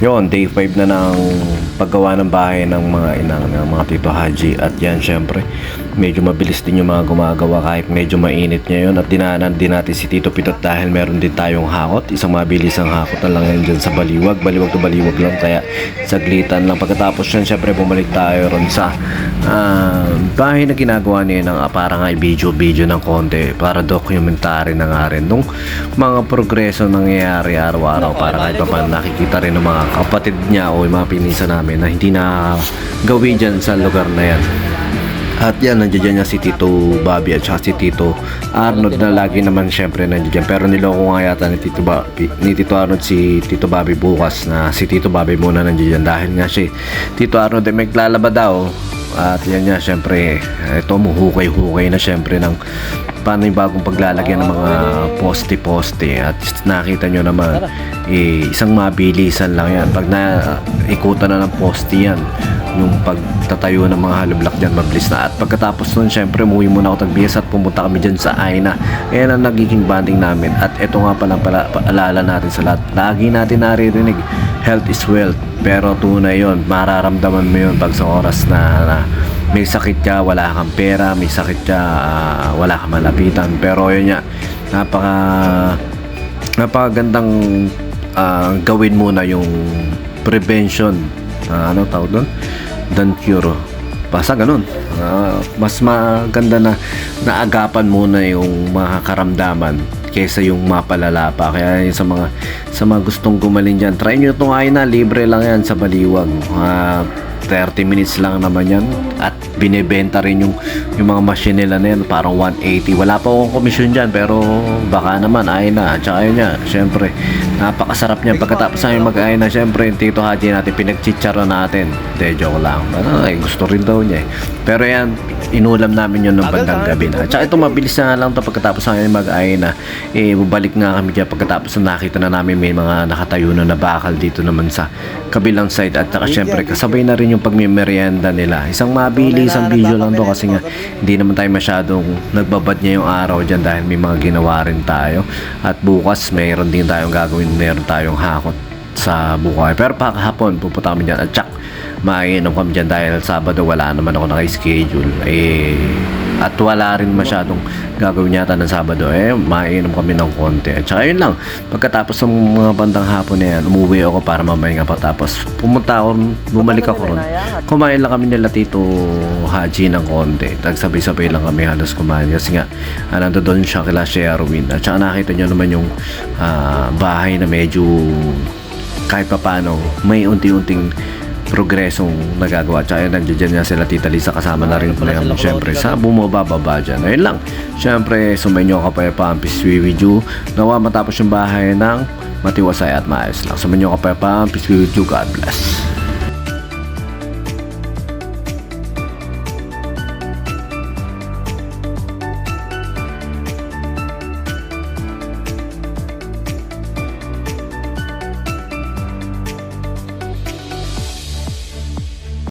Yon, day 5 na ng paggawa ng bahay ng mga inang ng mga Tito Haji. At yan syempre medyo mabilis din yung mga gumagawa kahit medyo mainit ngayon. At dinaanan din natin si Tito Pitot dahil meron din tayong hakot. Isang mabilis ang hakot na lang yan dyan sa baliwag. Baliwag to baliwag lang kaya saglitan lang. Pagkatapos yan syempre bumalik tayo ron sa ah, bahay na ginagawa niya ng para nga video video ng konti. Para documentary na nga rin nung mga progreso nangyayari araw-araw. Para kahit pa nakikita rin ng mga kapatid niya o yung mga pinisa namin na hindi na gawin dyan sa lugar na yan. At yan, nandiyan niya si Tito Bobby at si Tito Arnold na lagi naman syempre nandiyan. Pero niloko nga yata ni Tito, Bobby, ni Tito Arnold si Tito Bobby bukas na si Tito Bobby muna nandiyan dahil nga si Tito Arnold ay maglalaba daw. At yan nga, syempre, ito muhukay-hukay na syempre ng paano yung bagong paglalagyan ng mga poste-poste? At nakita nyo naman eh, isang mabilisan lang yan. Pag naikutan na ng poste yan yung pagtatayo ng mga hollow block dyan mabilis na. At pagkatapos nun syempre umuwi muna ako tagbiyas at pumunta kami dyan sa Aina. Yan ang nagiging banding namin. At ito nga pala pala paalala natin sa lahat. Lagi natin naririnig health is wealth. Pero tunay yon mararamdaman mo yun pag sa oras na, na may sakit ka, wala kang pera, may sakit ka, ah, wala kang malapitan. Pero yun nga, napaka napakagandang ah, gawin muna yung prevention. Ah, ano tawag doon? Than cure. Basta ganun. Ah, mas maganda na naagapan muna yung mga karamdaman kaysa yung mapalala pa. Kaya sa mga sa mga gustong gumaling dyan, try nyo itong na libre lang yan sa Baliwag. Ah, 30 minutes lang naman yan. At binebenta rin yung yung mga machine nila na yan parang 180 wala pa akong komisyon dyan pero baka naman ay na tsaka yun nga syempre napakasarap niya. Pagkatapos namin mag ay na syempre yung tito Haji natin pinagchicharo natin. De joke lang. Ano, ay, gusto rin daw niya eh. pero yan inulam namin yun nung bandang gabi na. tsaka ito mabilis na lang to. Pagkatapos namin mag ay na eh bubalik nga kami dyan. Pagkatapos na nakita na namin may mga nakatayo na na bakal dito naman sa kabilang side. At saka syempre kasabay na rin yung pagmimerienda nila. Isang mabilis ang video lang to kasi nga hindi naman tayo masyadong nagbabad niya yung araw dyan dahil may mga ginawa rin tayo. At bukas mayroon din tayong gagawin mayroon tayong hakot sa buhay. Pero pakahapon pupunta kami dyan. At tsak mainom kami dyan dahil Sabado wala naman ako naka-schedule. Eh at wala rin masyadong gagawin yata ng Sabado. Eh mainom kami ng konti. At saka yun lang pagkatapos ng mga bandang hapon na yan umuwi ako para mamahinga pa tapos pumunta ako bumalik ako ron. kumain lang kami nila Tito Haji ng konti. Nagsabay-sabay lang kami halos kumain. Kasi nga ah, nando doon siya kila Sherwin at saka nakita nyo naman yung ah, bahay na medyo kahit pa paano may unti-unting progresong nagagawa. Tsaka yun, nandiyan nga sila Tita Lisa kasama na rin pala yung syempre sa bumababa dyan. Ayun lang. Syempre, sumayin nyo kapayapaan. Peace be with you. Nawa matapos yung bahay ng matiwasay at maayos lang. Sumayin nyo kapayapaan. Peace be with you. God bless.